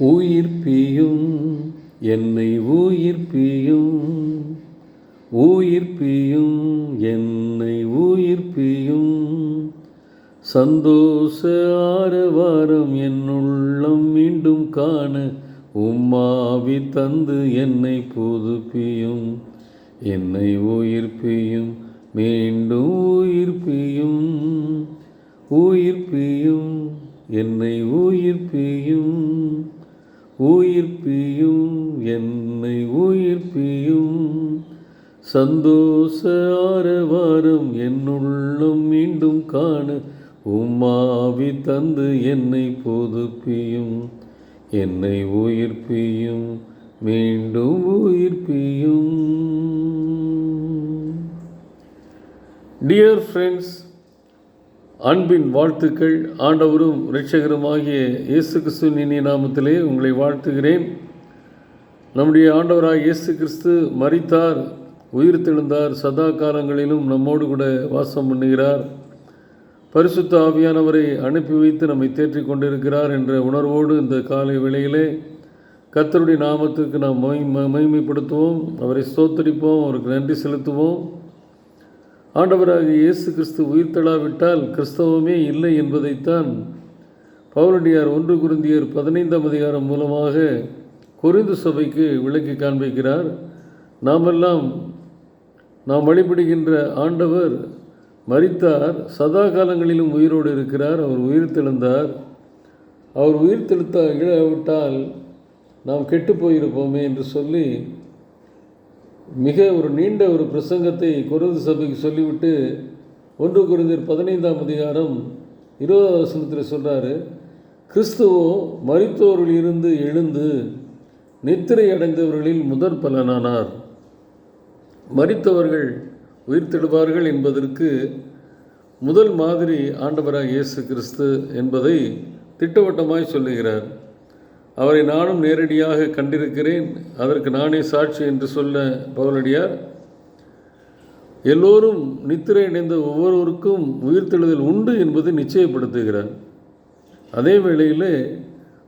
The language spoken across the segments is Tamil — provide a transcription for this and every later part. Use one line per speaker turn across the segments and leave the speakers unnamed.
உயிர்ப்பியும் என்னை உயிர்ப்பியும் உயிர்ப்பியும் என்னை உயிர்ப்பியும் சந்தோஷ ஆரவாரம் என்னுள்ளம் மீண்டும் காண உம்மாவி தந்து என்னை புதுப்பியும். என்னை உயிர்ப்பியும் மீண்டும் உயிர்ப்பியும் உயிர்ப்பியும் என்னை உயிர்ப்பியும் உயிர்ப்பியும் என்னை உயிர்ப்பியும் சந்தோஷ ஆரவாரம் என்னுள்ளம் மீண்டும் காண உம்மாவி தந்து என்னை புதுப்பியும். என்னை உயிர்ப்பியும் மீண்டும் உயிர்ப்பியும் டியர் ஃப்ரெண்ட்ஸ் அன்பின் வாழ்த்துக்கள். ஆண்டவரும் இரட்சகருமாகிய இயேசு கிறிஸ்துவின் இனிய நாமத்திலே உங்களை வாழ்த்துகிறேன். நம்முடைய ஆண்டவராக இயேசு கிறிஸ்து மறித்தார் உயிர் தெழுந்தார் சதா காலங்களிலும் நம்மோடு கூட வாசம் பண்ணுகிறார். பரிசுத்த ஆவியானவரை அனுப்பி வைத்து நம்மை தேற்றிக் கொண்டிருக்கிறார் என்ற உணர்வோடு இந்த காலை வேளையிலே கர்த்தருடைய நாமத்துக்கு நாம் மகிமைப்படுத்துவோம். அவரை ஸ்தோத்தரிப்போம் அவருக்கு நன்றி செலுத்துவோம். ஆண்டவராக இயேசு கிறிஸ்து உயிர்த்தெழாவிட்டால் கிறிஸ்தவமே இல்லை என்பதைத்தான் பவுலடியார் ஒன்று குருந்தியர் பதினைந்தாம் அதிகாரம் மூலமாக கொரிந்து சபைக்கு விளக்கி காண்பிக்கிறார். நாமெல்லாம் நாம் வழிபடுகின்ற ஆண்டவர் மறித்தார் சதா காலங்களிலும் உயிரோடு இருக்கிறார். அவர் உயிர் தெழுந்தார் அவர் உயிர் தெழுத்த இழவிட்டால் நாம் கெட்டு போயிருப்போமே என்று சொல்லி மிக ஒரு நீண்ட ஒரு பிரசங்கத்தை குருது சபைக்கு சொல்லிவிட்டு ஒன்று குருந்தர் பதினைந்தாம் அதிகாரம் இருபதாவது வசனத்தில் சொல்கிறார் கிறிஸ்துவோ மரித்தோரில் இருந்து எழுந்து நித்திரை அடைந்தவர்களில் முதற் பலனானார். மரித்தவர்கள் உயிர்த்தெழுவார்கள் என்பதற்கு முதல் மாதிரி ஆண்டவராக இயேசு கிறிஸ்து என்பதை திட்டவட்டமாய் சொல்லுகிறார். அவரை நானும் நேரடியாக கண்டிருக்கிறேன். அதற்கு நானே சாட்சி என்று சொல்ல பவுலடியார் எல்லோரும் நித்திரை அடைந்த ஒவ்வொருவருக்கும் உயிர்த்தெழுதல் உண்டு என்பதை நிச்சயப்படுத்துகிறார். அதே வேளையிலே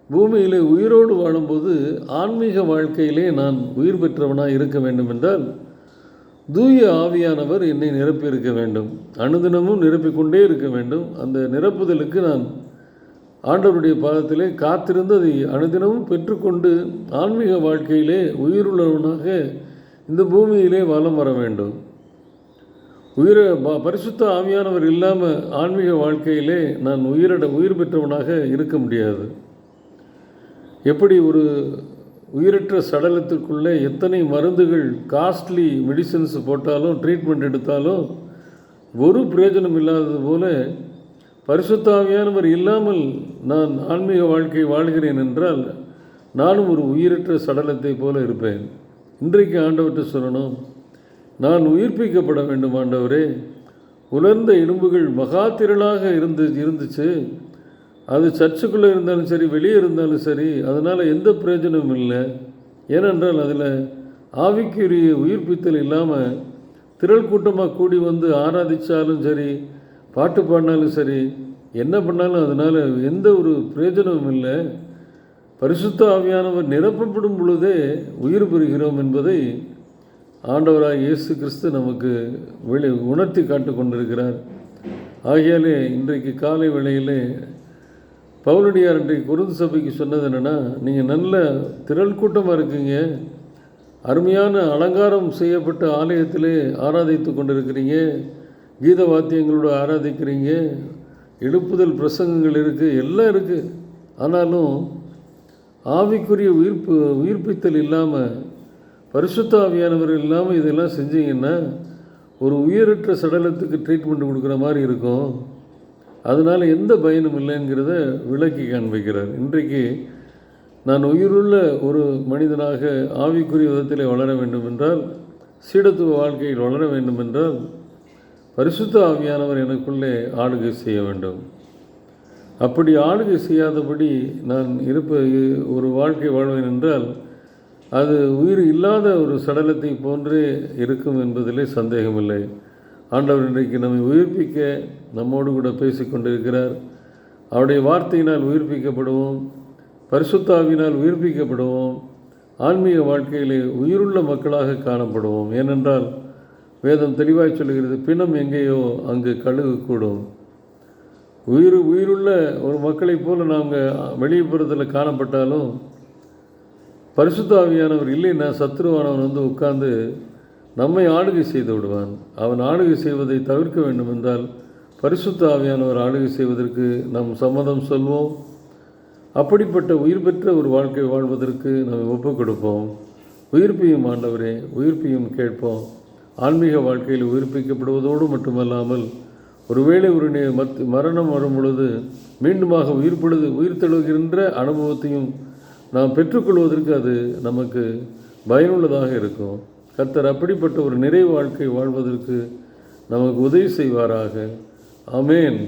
பூமியிலே உயிரோடு வாழும்போது ஆன்மீக வாழ்க்கையிலே நான் உயிர் பெற்றவனாக இருக்க வேண்டும் என்றால் தூய ஆவியானவர் என்னை நிரப்பி இருக்க வேண்டும். அனுதினமும் நிரப்பிக்கொண்டே இருக்க வேண்டும். அந்த நிரப்புதலுக்கு நான் ஆண்டவருடைய பாதத்திலே காத்திருந்து அதை அனுதினமும் பெற்றுக்கொண்டு ஆன்மீக வாழ்க்கையிலே உயிருள்ளவனாக இந்த பூமியிலே வலம் வர வேண்டும். உயிர ப- பரிசுத்த ஆவியானவர் இல்லாமல் ஆன்மீக வாழ்க்கையிலே நான் உயிரிட உயிர் பெற்றவனாக இருக்க முடியாது. எப்படி ஒரு உயிரற்ற சடலத்துக்குள்ளே எத்தனை மருந்துகள் காஸ்ட்லி மெடிசின்ஸ் போட்டாலும் ட்ரீட்மெண்ட் எடுத்தாலும் ஒரு பிரயோஜனம் இல்லாதது போல பரிசுத்தாவியானவர் இல்லாமல் நான் ஆன்மீக வாழ்க்கை வாழ்கிறேன் என்றால் நானும் ஒரு உயிரற்ற சடலத்தை போல இருப்பேன். இன்றைக்கு ஆண்டவற்றை சொல்லணும் நான் உயிர்ப்பிக்கப்பட வேண்டும் ஆண்டவரே. உலர்ந்த எலும்புகள் மகா திரளாக இருந்து இருந்துச்சு. அது சர்ச்சுக்குள்ளே இருந்தாலும் சரி வெளியே இருந்தாலும் சரி அதனால் எந்த பிரயோஜனமும் இல்லை. ஏனென்றால் அதில் ஆவிக்குரிய உயிர்ப்பித்தல் இல்லாமல் திரள் கூட்டமாக கூடி வந்து ஆராதித்தாலும் சரி பாட்டு பாடினாலும் சரி என்ன பண்ணாலும் அதனால் எந்த ஒரு பிரயோஜனமும் இல்லை. பரிசுத்த ஆவியானவர் நிரப்பப்படும் பொழுதே உயிர் பெறுகிறோம் என்பதை ஆண்டவராக இயேசு கிறிஸ்து நமக்கு வெளி உணர்த்தி காட்டு கொண்டிருக்கிறார். ஆகையாலே இன்றைக்கு காலை வேளையிலே பவுலடியார் இன்றைக்கு குருந்து சபைக்கு சொன்னது என்னென்னா நீங்கள் நல்ல திரள் கூட்டமாக இருக்கீங்க. அருமையான அலங்காரம் செய்யப்பட்ட ஆலயத்திலே ஆராதித்து கொண்டிருக்கிறீங்க. கீத வாத்தியங்களோடு ஆராதிக்கிறீங்க எழுப்புதல் பிரசங்கங்கள் இருக்குது எல்லாம் இருக்குது ஆனாலும் ஆவிக்குரிய உயிர்ப்பு உயிர்ப்பித்தல் இல்லாமல் பரிசுத்த ஆவியானவர் இல்லாமல் இதெல்லாம் செஞ்சீங்கன்னா ஒரு உயிரற்ற சடலத்துக்கு ட்ரீட்மெண்ட் கொடுக்குற மாதிரி இருக்கும். அதனால் எந்த பயனும் இல்லைங்கிறத விளக்கி காண்பிக்கிறார். இன்றைக்கு நான் உயிருள்ள ஒரு மனிதனாக ஆவிக்குரிய விதத்தில் வளர வேண்டும் என்றால் சீடத்துவ வாழ்க்கையில் வளர வேண்டும் என்றால் பரிசுத்த ஆவியானவர் எனக்குள்ளே ஆளுகை செய்ய வேண்டும். அப்படி ஆளுகை செய்யாதபடி நான் இருப்ப ஒரு வாழ்க்கை வாழ்வேன் என்றால் அது உயிர் இல்லாத ஒரு சடலத்தை போன்றே இருக்கும் என்பதிலே சந்தேகமில்லை. ஆண்டவர் இன்றைக்கு நம்மை உயிர்ப்பிக்க நம்மோடு கூட பேசிக்கொண்டிருக்கிறார். அவருடைய வார்த்தையினால் உயிர்ப்பிக்கப்படுவோம் பரிசுத்தாவினால் உயிர்ப்பிக்கப்படுவோம் ஆன்மீக வாழ்க்கையிலே உயிருள்ள மக்களாக காணப்படுவோம். ஏனென்றால் வேதம் தெளிவாக சொல்கிறது பிணம் எங்கேயோ அங்கு கழுகு கூடும் உயிர் உயிருள்ள ஒரு மக்களைப் போல் நாங்கள் வெளிப்புறத்தில் காணப்பட்டாலும் பரிசுத்தாவியானவர் இல்லைன்னா சத்ருவானவன் வந்து உட்கார்ந்து நம்மை ஆளுகை செய்து விடுவான். அவன் ஆளுகை செய்வதை தவிர்க்க வேண்டும் என்றால் பரிசுத்த ஆவியானவர் ஆளுகை செய்வதற்கு நாம் சம்மதம் சொல்வோம். அப்படிப்பட்ட உயிர் பெற்ற ஒரு வாழ்க்கை வாழ்வதற்கு நாம் ஒப்புக் கொடுப்போம். உயிர்ப்பியும் ஆண்டவரே உயிர்ப்பியும் கேட்போம். ஆன்மீக வாழ்க்கையில் உயிர்ப்பிக்கப்படுவதோடு மட்டுமல்லாமல் ஒருவேளை ஒரு மத் மரணம் வரும் பொழுது மீண்டுமாக உயிர் பொழுது உயிர் தழுவுகின்ற அனுபவத்தையும் நாம் பெற்றுக்கொள்வதற்கு அது நமக்கு பயனுள்ளதாக இருக்கும். கர்த்தர் அப்படிப்பட்ட ஒரு நிறை வாழ்க்கை வாழ்வதற்கு நமக்கு உதவி செய்வாராக. அமேன்